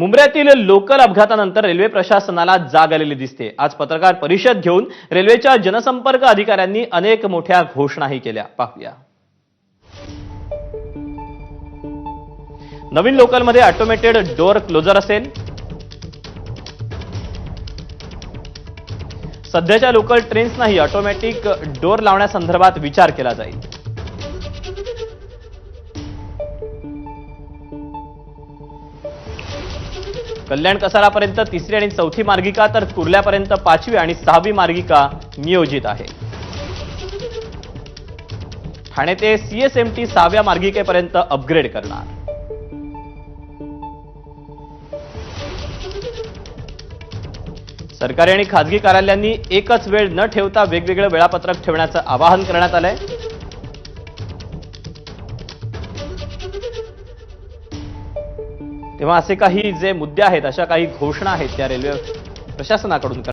मुंबईतील लोकल अपघातानंतर रेल्वे प्रशासनाला जाग आलेली दिसते. आज पत्रकार परिषद घेऊन रेल्वेच्या जनसंपर्क अधिकाऱ्यांनी अनेक मोठ्या घोषणाही केल्या. पाहूया. नवीन लोकलमध्ये ऑटोमेटेड डोअर क्लोजर असेल. सध्याच्या लोकल ट्रेन्सनाही ऑटोमॅटिक डोअर लावण्यासंदर्भात विचार केला जाईल. कल्याण कसारापर्यंत तिसरी आणि चौथी मार्गिका तर कुर्ल्यापर्यंत पाचवी आणि सहावी मार्गिका नियोजित आहे. ठाणे ते सीएसएमटी सहाव्या मार्गिकेपर्यंत अपग्रेड करणार. सरकारी आणि खासगी कार्यालयांनी एकच वेळ न ठेवता वेगवेगळं वेळापत्रक ठेवण्याचं आवाहन करण्यात आलंय. तेव्हा असे काही जे मुद्दे आहेत अशा काही घोषणा आहेत त्या रेल्वे प्रशासनाकडून